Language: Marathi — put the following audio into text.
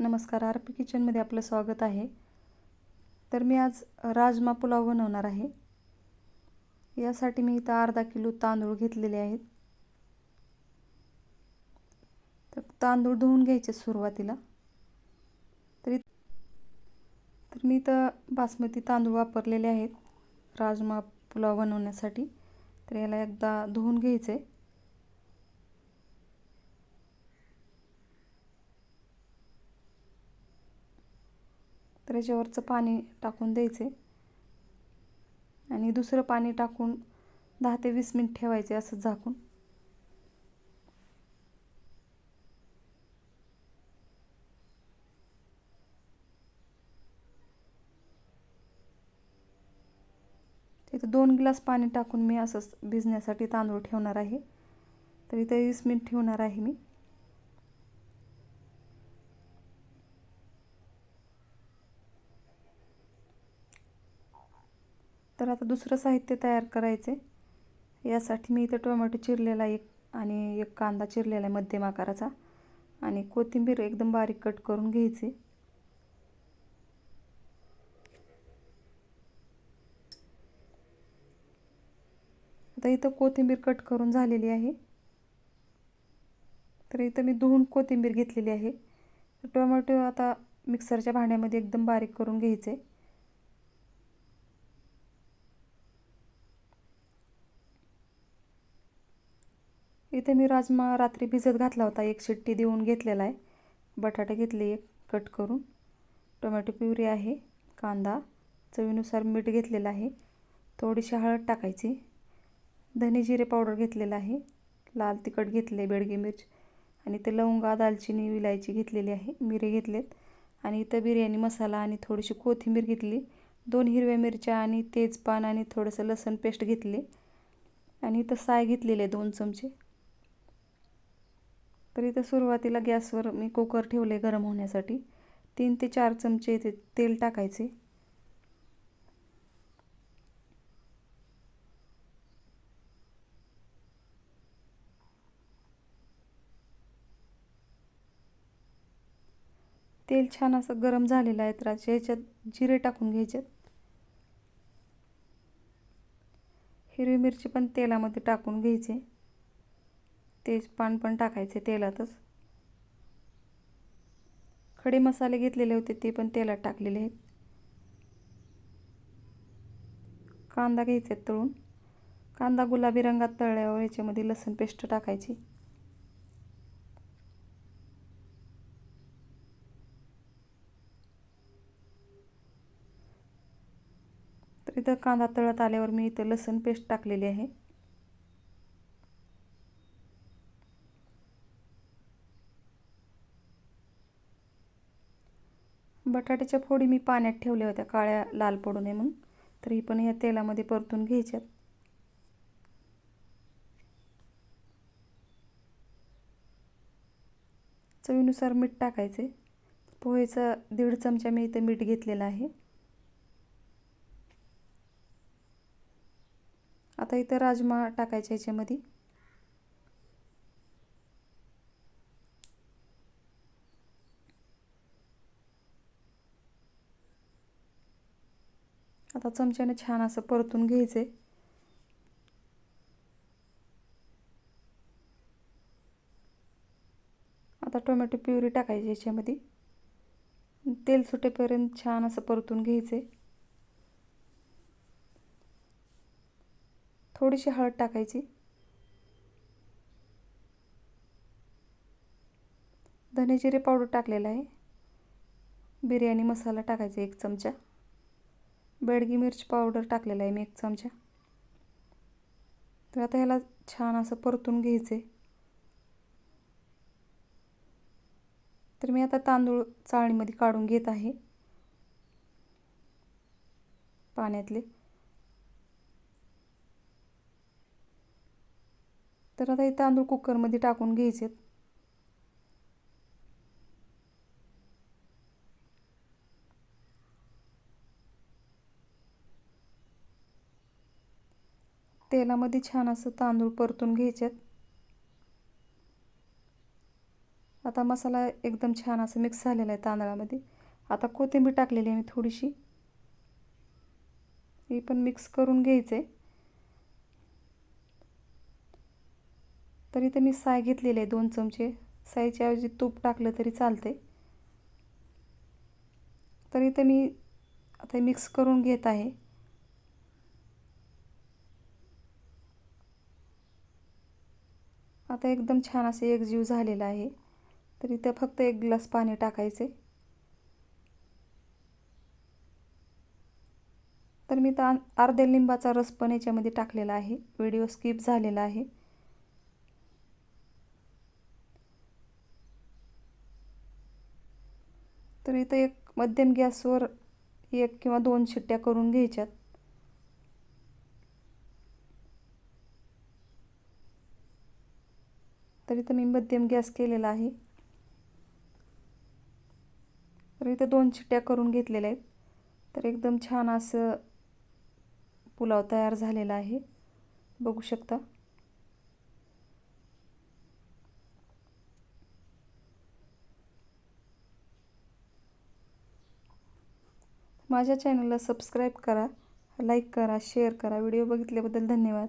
नमस्कार आर पी किचनमध्ये आपलं स्वागत आहे. तर मी आज राजमा पुलाव बनवणार आहे. यासाठी मी इथं अर्धा किलो तांदूळ घेतलेले आहेत. तर तांदूळ धुवून घ्यायचे सुरुवातीला. तरी तर मी इथं बासमती तांदूळ वापरलेले आहेत राजमा पुलाव बनवण्यासाठी. तर याला एकदा धुवून घ्यायचे. तर याच्यावरचं पाणी टाकून द्यायचे. आणि दुसरं पाणी टाकून दहा ते वीस मिनिट ठेवायचे असं झाकून. तिथं दोन ग्लास पाणी टाकून मी असंच भिजण्यासाठी तांदूळ ठेवणार आहे. तर इथं वीस मिनिट ठेवणार आहे मी. तर आता दुसरं साहित्य तयार करायचे यासाठी मी इथं टोमॅटो चिरलेला एक आणि एक कांदा चिरलेला आहे मध्यम आकाराचा. आणि कोथिंबीर एकदम बारीक कट करून घ्यायची. आता इथं कोथिंबीर कट करून झालेली आहे. तर इथं मी धुवून कोथिंबीर घेतलेली आहे. टोमॅटो आता मिक्सरच्या भांड्यामध्ये एकदम बारीक करून घ्यायचे. इथे मी राजमा रात्री भिजत घातला होता. एक शिट्टी देऊन घेतलेला आहे. बटाटे घेतले एक कट करून. टोमॅटो प्युरी आहे कांदा चवीनुसार मीठ घेतलेलं आहे. थोडीशी हळद टाकायची. धने जिरे पावडर घेतलेलं आहे. लाल तिखट घेतले बेडगी मिरच. आणि ते लवंगा दालचिनी विलायची घेतलेली आहे. मिरे घेतलेत. आणि इथं बिर्याणी मसाला आणि थोडीशी कोथिंबीर घेतली. दोन हिरव्या मिरच्या आणि तेजपान आणि थोडंसं लसण पेस्ट घेतले. आणि इथं साय घेतलेले दोन चमचे. तर इथं सुरुवातीला गॅसवर मी कुकर ठेवले गरम होण्यासाठी. तीन ते चार चमचे ते तेल टाकायचे. तेल छान असं गरम झालेलं आहे तर याच्यात जिरे टाकून घ्यायच्यात हिरवी मिरची पण तेलामध्ये टाकून घ्यायचे. तेजपान पण टाकायचे तेलातच. खडे मसाले घेतलेले होते ते पण तेलात टाकलेले आहेत. कांदा घ्यायचे तळून. कांदा गुलाबी रंगात तळल्यावर याच्यामध्ये लसूण पेस्ट टाकायची. तर इथं कांदा तळत आल्यावर मी इथं लसूण पेस्ट टाकलेली आहे. बटाट्याच्या फोडी मी पाण्यात ठेवल्या होत्या काळ्या लाल पडू नये म्हणून. तर ही पण या तेलामध्ये परतून घ्यायच्यात. चवीनुसार मीठ टाकायचे. पोहेचा दीड चमचा मी इथं मीठ घेतलेलं आहे. आता इथं राजमा टाकायच्या याच्यामध्ये. आता चमच्याने छान असं परतून घ्यायचे आता टोमॅटो प्युरी टाकायची याच्यामध्ये. तेल सुटेपर्यंत छान असं परतून घ्यायचे थोडीशी हळद टाकायची. धने जिरे पावडर टाकलेला आहे. बिर्याणी मसाला टाकायचा एक चमचा. बेडगी मिरची पावडर टाकलेला आहे मी एक चमचा. तर आता ह्याला छान असं परतून घ्यायचे तर मी आता तांदूळ चाळणीमध्ये काढून घेत आहे. पाण्यातले. तर आता हे तांदूळ कुकरमध्ये टाकून घ्यायचे आहेत तेलामध्ये छान असं तांदूळ परतून घ्यायच्यात आता मसाला एकदम छान असं मिक्स झालेला आहे तांदळामध्ये. आता कोथिंबीर टाकलेली आहे मी थोडीशी. ही पण मिक्स करून घ्यायचं. आहे तर मी साय घेतलेले आहे दोन चमचे. सायच्या ऐवजी तूप टाकलं तरी चालते तर मी आता मिक्स करून घेत आहे. आता एकदम छान असे एकजीव झालेला आहे. तर इथं फक्त एक ग्लास पाणी टाकायचे. तर मी तर अर्ध्या लिंबाचा रस पण याच्यामध्ये टाकलेला आहे. व्हिडिओ स्किप झालेला आहे. तर इथं एक मध्यम गॅसवर एक किंवा दोन शिट्ट्या करून घ्यायच्यात. तर इथं मी मध्यम गॅस केलेला आहे. तर इथं दोन चिट्ट्या करून घेतलेल्या आहेत. तर एकदम छान असं पुलाव तयार झालेला आहे. बघू शकता. माझ्या चॅनलला सबस्क्राईब करा लाईक करा शेअर करा. व्हिडिओ बघितल्याबद्दल धन्यवाद.